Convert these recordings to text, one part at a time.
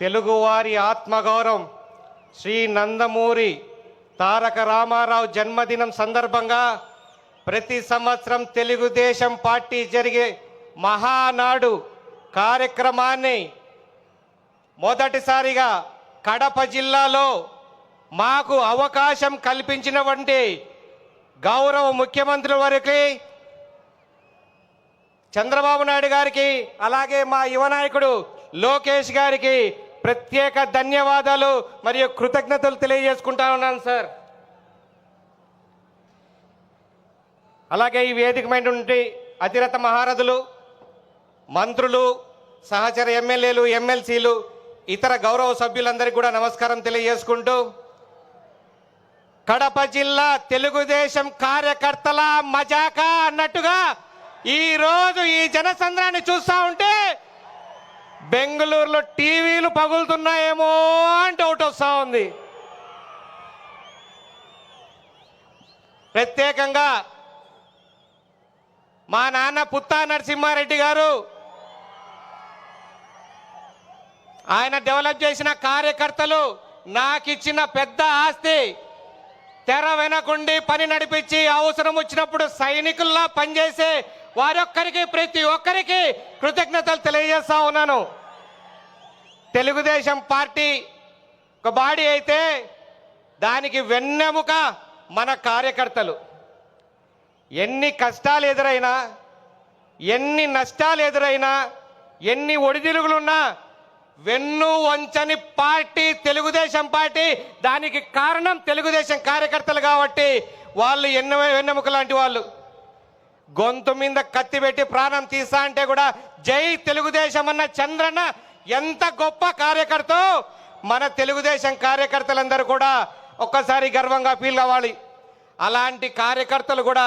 తెలుగువారి ఆత్మగౌరవం శ్రీ నందమూరి తారక రామారావు జన్మదినం సందర్భంగా ప్రతి సంవత్సరం తెలుగుదేశం పార్టీ జరిగే మహానాడు కార్యక్రమాన్ని మొదటిసారిగా కడప జిల్లాలో మాకు అవకాశం కల్పించినటువంటి గౌరవ ముఖ్యమంత్రి వారికి చంద్రబాబు నాయుడు గారికి అలాగే మా యువ నాయకుడు లోకేష్ గారికి ప్రత్యేక ధన్యవాదాలు మరియు కృతజ్ఞతలు తెలియజేసుకుంటా ఉన్నాను సార్. అలాగే ఈ వేదికమైనటువంటి అతిరథ మహారథులు మంత్రులు సహచర ఎమ్మెల్యేలు ఎమ్మెల్సీలు ఇతర గౌరవ సభ్యులందరికీ కూడా నమస్కారం తెలియజేసుకుంటూ కడప జిల్లా తెలుగుదేశం కార్యకర్తల మజాకా అన్నట్టుగా ఈరోజు ఈ జనసంద్రాన్ని చూస్తా ఉంటే బెంగళూరులో టీవీలు పగులుతున్నాయేమో అని డౌట్ వస్తూ ఉంది. ప్రత్యేకంగా మా నాన్న పుత్తా నరసింహారెడ్డి గారు ఆయన డెవలప్ చేసిన కార్యకర్తలు నాకు ఇచ్చిన పెద్ద ఆస్తి తెర వెనకుండి పని నడిపించి అవసరం వచ్చినప్పుడు సైనికుల్లా పనిచేసే వారొక్కరికి ప్రతి ఒక్కరికి కృతజ్ఞతలు తెలియజేస్తా ఉన్నాను. తెలుగుదేశం పార్టీ ఒక బాడీ అయితే దానికి వెన్నెముక మన కార్యకర్తలు. ఎన్ని కష్టాలు ఎదురైనా ఎన్ని నష్టాలు ఎదురైనా ఎన్ని ఒడిదిరుగులున్నా వెన్ను వంచని పార్టీ తెలుగుదేశం పార్టీ దానికి కారణం తెలుగుదేశం కార్యకర్తలు కాబట్టి వాళ్ళు ఎన్న వెన్నెముక లాంటి వాళ్ళు. గొంతు మీద కత్తి పెట్టి ప్రాణం తీసా అంటే కూడా జై తెలుగుదేశం అన్న చంద్రన్న ఎంత గొప్ప కార్యకర్త మన తెలుగుదేశం కార్యకర్తలందరూ కూడా ఒక్కసారి గర్వంగా ఫీల్ అవ్వాలి అలాంటి కార్యకర్తలు కూడా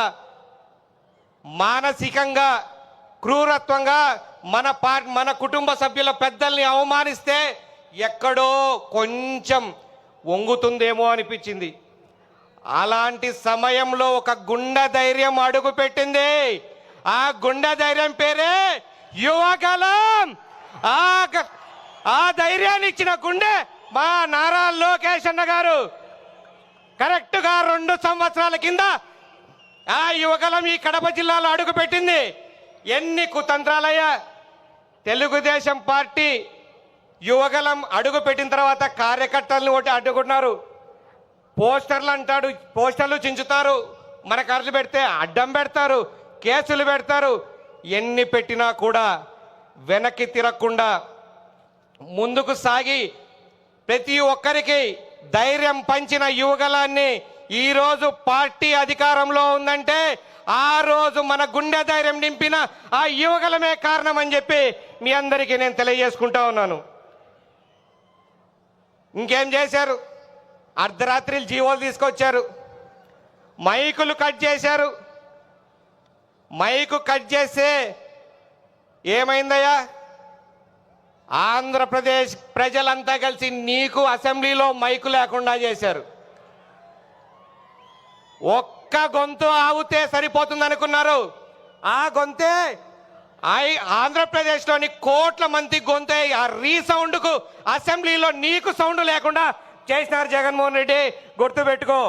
మానసికంగా క్రూరత్వంగా మన పా మన కుటుంబ సభ్యుల పెద్దల్ని అవమానిస్తే ఎక్కడో కొంచెం వంగుతుందేమో అనిపించింది. అలాంటి సమయంలో ఒక గుండె ధైర్యం అడుగు పెట్టింది. ఆ గుండె ధైర్యం పేరే యువగలం. ఆ గ- ఆ ధైర్యాన్ని ఇచ్చిన గుండె మా నారా లోకేష్ అన్న గారు. కరెక్ట్గా రెండు సంవత్సరాల కింద ఆ యువగలం ఈ కడప జిల్లాలో అడుగు పెట్టింది. ఎన్ని కుతంత్రాలయ్యా? తెలుగుదేశం పార్టీ యువగలం అడుగు పెట్టిన తర్వాత కార్యకర్తలను ఒకటి అడ్డుకుంటున్నారు పోస్టర్లు అంటాడు పోస్టర్లు చించుతారు. మన ఖర్చు పెడితే అడ్డం పెడతారు కేసులు పెడతారు. ఎన్ని పెట్టినా కూడా వెనక్కి తిరగకుండా ముందుకు సాగి ప్రతి ఒక్కరికి ధైర్యం పంచిన యువగలాన్ని ఈరోజు పార్టీ అధికారంలో ఉందంటే ఆ రోజు మన గుండె ధైర్యం నింపిన ఆ యువగలమే కారణం అని చెప్పి మీ అందరికీ నేను తెలియజేసుకుంటా ఉన్నాను. ఇంకేం చేశారు? అర్ధరాత్రి జీవోలు తీసుకొచ్చారు. మైకులు కట్ చేశారు. మైకు కట్ చేస్తే ఏమైందయ్యా? ఆంధ్రప్రదేశ్ ప్రజలంతా కలిసి నీకు అసెంబ్లీలో మైకు లేకుండా చేశారు. ఒక్క గొంతు ఆగితే సరిపోతుంది అనుకున్నారు ఆ గొంతే ఆంధ్రప్రదేశ్లోని కోట్ల మంది గొంతే ఆ రీసౌండ్కు అసెంబ్లీలో నీకు సౌండ్ లేకుండా చేసినారు జగన్మోహన్ రెడ్డి గుర్తుపెట్టుకో.